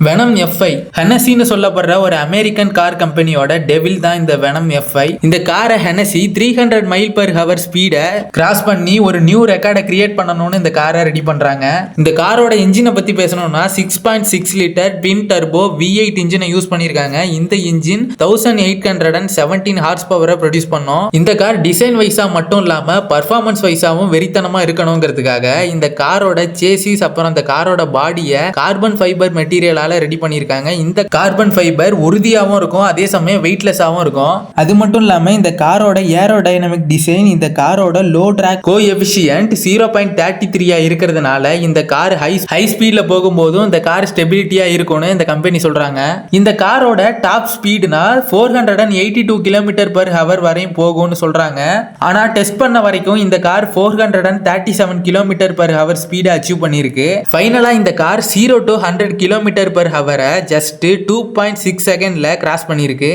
Venom FI ஹெனசின்னு சொல்லப்படுற ஒரு American car கம்பெனியோட டெவில் தான் இந்த வெனம் எஃப்ஐ இந்த காரை Hennessey three hundred mile per hour ஸ்பீடை கிராஸ் பண்ணி ஒரு நியூ ரெக்கார்டை கிரியேட் பண்ணணும்னு இந்த காரை ரெடி பண்றாங்க. இந்த காரோட இன்ஜினை பத்தி பேசணும்னா six point six litre twin turbo V eight இன்ஜினை யூஸ் பண்ணியிருக்காங்க இந்த engine thousand eight hundred and seventeen horse பவரை ப்ரொடியூஸ் பண்ணோம். இந்த கார் டிசைன் வைஸா மட்டும் இல்லாம பர்ஃபார்மன்ஸ் வைஸாவும் வெறித்தனமா இருக்கணுங்கிறதுக்காக இந்த காரோட சேசிஸ் அப்புறம் அந்த காரோட பாடியை கார்பன் ஃபைபர் மெட்டீரியலால ரெடி பண்ணியிருக்காங்க. இந்த கார்பன் ஃபைபர் உறுதியாகவும் இருக்கும் அதே சமயம் வெயிட்லெஸ்ஸாகவும் இருக்கும். அது மட்டும் இல்லாமல் இந்த காரோட ஏரோ டைனமிக் டிசைன் இந்த காரோட low drag coefficient zero point thirty த்ரீயாக இருக்கிறதுனால இந்த கார் ஹை ஹை ஸ்பீடில் போகும்போதும் இந்த கார் ஸ்டெபிலிட்டியாக இருக்கும்னு இந்த கம்பெனி சொல்கிறாங்க இந்த காரோட top ஸ்பீடுனா four hundred and eighty two kilometre per hour வரையும் போகும்னு சொல்கிறாங்க ஆனால் டெஸ்ட் பண்ண வரைக்கும் இந்த car four hundred and thirty seven kilometre per hour ஸ்பீடை அச்சீவ் பண்ணியிருக்கு ஃபைனலாக இந்த car zero to hundred kilometre per ஹவரை just two point six செகண்ட்ல கிராஸ் பண்ணியிருக்கு.